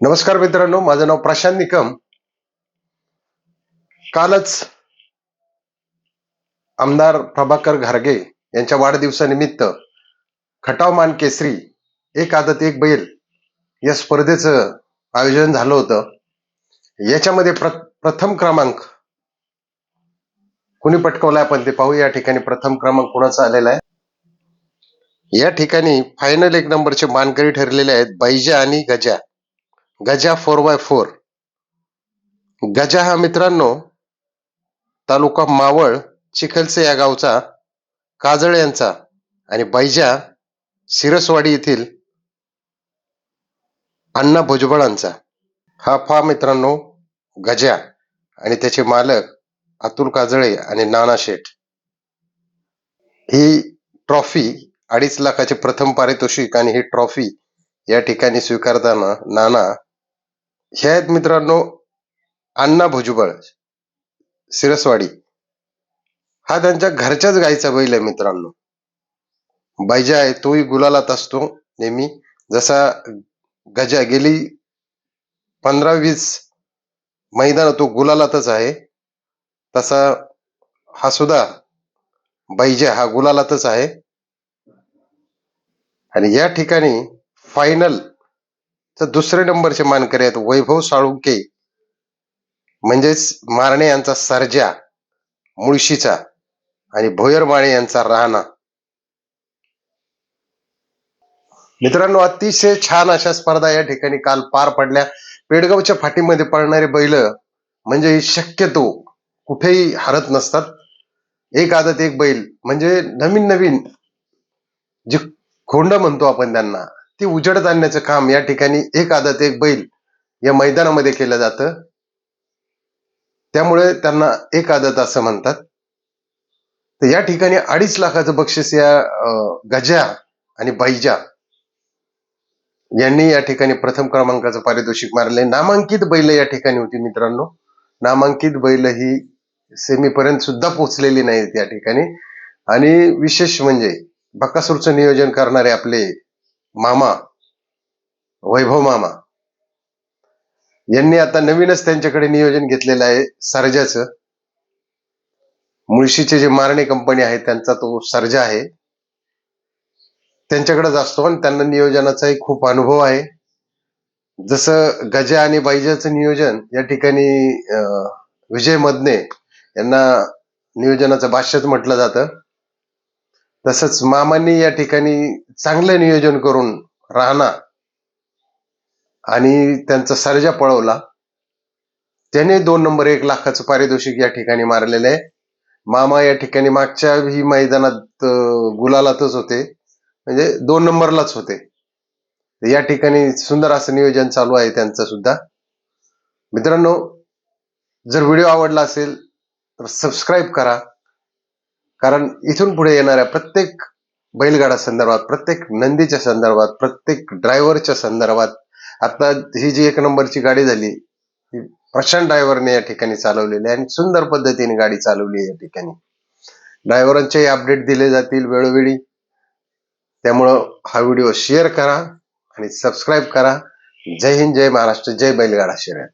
नमस्कार मित्रांनो माझं नाव प्रशांत निकम. कालच आमदार प्रभाकर घारगे यांच्या वाढदिवसानिमित्त खटाव मान केसरी एक आदत एक बैल या स्पर्धेचं आयोजन झालं होतं. याच्यामध्ये प्र प्रथम क्रमांक कुणी पटकवलाय आपण ते पाहू या ठिकाणी प्रथम क्रमांक कुणाचा आलेला आहे? या ठिकाणी फायनल एक नंबरचे मानकरी ठरलेले आहेत बैजा आणि Gaja. Gaja four by four. Gaja हा मित्रांनो तालुका मावळ चिखलसे या गावचा काजळ यांचा आणि बैजा सिरसवाडी येथील अण्णा भुजबळांचा. हा फा मित्रांनो गजा आणि त्याचे मालक अतुल काजळे आणि नाना शेठ. ही ट्रॉफी अडीच लाखाचे प्रथम पारितोषिक आणि ही ट्रॉफी या ठिकाणी स्वीकारताना नाना हे आहेत मित्रांनो अण्णा भुजबळ सिरसवाडी हा त्यांच्या घरच्याच गाईचा बैल आहे मित्रांनो. बैजा आहे तोही गुलालात असतो नेहमी. जसा गजा गेली पंधरा वीस मैदान तो गुलालातच आहे. तसा हा सुद्धा बैजा हा गुलालातच आहे. आणि या ठिकाणी फायनल तर दुसरे नंबरचे मानकरी आहेत वैभव साळुंके. म्हणजेच मारणे यांचा सर्जा मुळशीचा आणि भोयर माळे यांचा राहणा मित्रांनो अतिशय छान अशा स्पर्धा या ठिकाणी काल पार पडल्या. पेडगावच्या फाटीमध्ये पडणारे बैल म्हणजे शक्यतो कुठेही हरत नसतात. एक आदत एक बैल. म्हणजे नवीन नवीन जे खोंड म्हणतो आपण त्यांना ती उजडत आणण्याचं काम या ठिकाणी एक आदत एक बैल या मैदानामध्ये केलं जातं. त्यामुळे त्यांना एक आदत असं म्हणतात. तर या ठिकाणी अडीच लाखाचं बक्षीस या गजा आणि बैजा यांनी या ठिकाणी प्रथम क्रमांकाचं पारितोषिक मारले नामांकित बैल या ठिकाणी होती मित्रांनो. नामांकित बैल ही सेमीपर्यंत सुद्धा पोहोचलेली नाहीत या ठिकाणी. आणि विशेष म्हणजे बकासूरचं नियोजन करणारे आपले मामा वैभव मामा. यांनी आता नवीनच त्यांच्याकडे नियोजन घेतलेलं आहे सर्जाचं. मुळशीचे जे मारणे कंपनी आहे त्यांचा तो सर्जा आहे. त्यांच्याकडेच असतो आणि त्यांना नियोजनाचाही खूप अनुभव आहे. जसं गजा आणि बैजाचं नियोजन या ठिकाणी अं, विजय मदने यांना नियोजनाचं भाष्यच म्हटलं जातं. तसंच मामांनी या ठिकाणी चांगलं नियोजन करून राहणा आणि त्यांचा सर्जा पळवला. त्याने दोन नंबर एक लाखाचं पारितोषिक या ठिकाणी मारलेलं आहे. मामा या ठिकाणी मागच्या ही मैदानात गुलालातच होते. म्हणजे दोन नंबरलाच होते. या ठिकाणी सुंदर असं नियोजन चालू आहे त्यांचं सुद्धा. मित्रांनो जर व्हिडिओ आवडला असेल तर सबस्क्राईब करा. कारण इथून पुढे येणाऱ्या प्रत्येक बैलगाडा संदर्भात प्रत्येक नंदीच्या संदर्भात प्रत्येक ड्रायव्हरच्या संदर्भात आता ही जी एक नंबरची गाडी झाली ती प्रशांत ड्रायव्हरने या ठिकाणी चालवलेली आहे आणि सुंदर पद्धतीने गाडी चालवली आहे या ठिकाणी. ड्रायव्हरांचेही अपडेट दिले जातील वेळोवेळी. त्यामुळं हा व्हिडिओ शेअर करा आणि सबस्क्राईब करा. जय हिंद जय महाराष्ट्र जय बैलगाडा शर्यत.